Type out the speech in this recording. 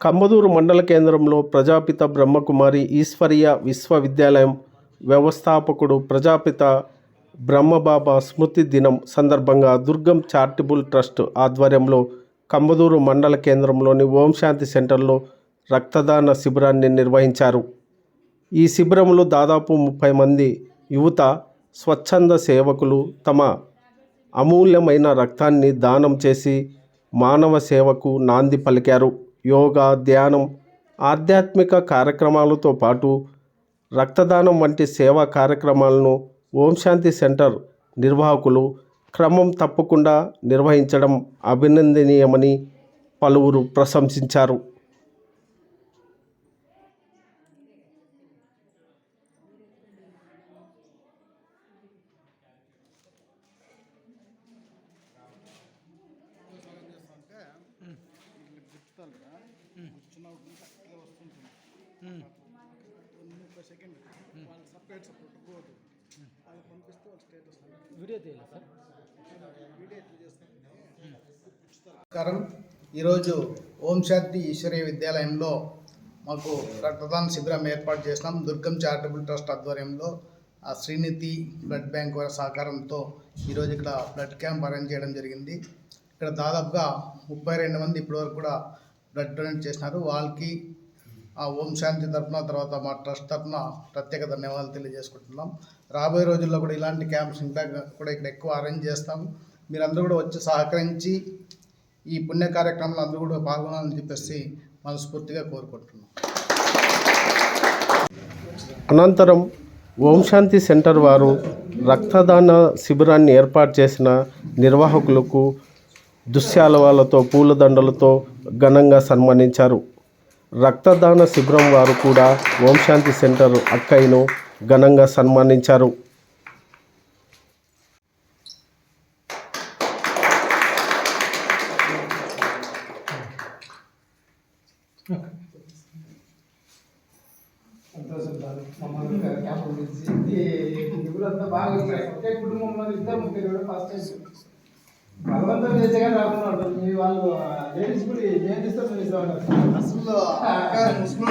కంబదూరు మండల కేంద్రంలో ప్రజాపిత బ్రహ్మకుమారి ఈశ్వరీయ విశ్వవిద్యాలయం వ్యవస్థాపకుడు ప్రజాపిత బ్రహ్మబాబా స్మృతి దినం సందర్భంగా దుర్గం చారిటబుల్ ట్రస్ట్ ఆధ్వర్యంలో కంబదూరు మండల కేంద్రంలోని ఓం శాంతి సెంటర్లో రక్తదాన శిబిరాన్ని నిర్వహించారు. ఈ శిబిరంలో దాదాపు ముప్పై మంది యువత స్వచ్ఛంద సేవకులు తమ అమూల్యమైన రక్తాన్ని దానం చేసి మానవ సేవకు నాంది పలికారు. యోగా ధ్యానం ఆధ్యాత్మిక కార్యక్రమాలతో పాటు రక్తదానం వంటి సేవా కార్యక్రమాలను ఓం శాంతి సెంటర్ నిర్వాహకులు క్రమం తప్పకుండా నిర్వహించడం అభినందనీయమని పలువురు ప్రశంసించారు. వీడియో తీయాలి సార్? నమస్కారం. ఈరోజు ఓం శాంతి ఈశ్వరీయ విద్యాలయంలో మాకు రక్తదాన శిబిరం ఏర్పాటు చేసినాం. దుర్గం చారిటబుల్ ట్రస్ట్ ఆధ్వర్యంలో ఆ శ్రీనిధి బ్లడ్ బ్యాంక్ వారి సహకారంతో ఈరోజు ఇక్కడ బ్లడ్ క్యాంప్ అరేంజ్ చేయడం జరిగింది. ఇక్కడ దాదాపుగా ముప్పై రెండు మంది ఇప్పటివరకు కూడా బ్లడ్ డొనేట్ చేసినారు. వాళ్ళకి ఆ ఓం శాంతి తరఫున తర్వాత మా ట్రస్ట్ తరఫున ప్రత్యేక ధన్యవాదాలు తెలియజేసుకుంటున్నాం. రాబోయే రోజుల్లో కూడా ఇలాంటి క్యాంప్స్ ఇంకా కూడా ఇక్కడ ఎక్కువ అరేంజ్ చేస్తాం మీరందరూ కూడా వచ్చి సహకరించి ఈ పుణ్య కార్యక్రమంలో అందరూ కూడా పాల్గొనాలని చెప్పేసి మనస్ఫూర్తిగా కోరుకుంటున్నాం. అనంతరం ఓం శాంతి సెంటర్ వారు రక్తదాన శిబిరాన్ని ఏర్పాటు చేసిన నిర్వాహకులకు దుశ్శాలవాలతో పూలదండలతో ఘనంగా సన్మానించారు. రక్తదాన శిబిరం వారు కూడా ఓంశాంతి సెంటర్ అక్కయ్యను ఘనంగా సన్మానించారు. కుటుంబంలో ఇద్దరు ముగ్గురు కూడా ఫస్ట్ భగవంతుడు చేసే కానీ రాకుండా ఉంటుంది మీ వాళ్ళు లేడీస్ కూడా ఏం చేస్తే చూపిస్తూ ఉంటారు అసలు ముస్లిం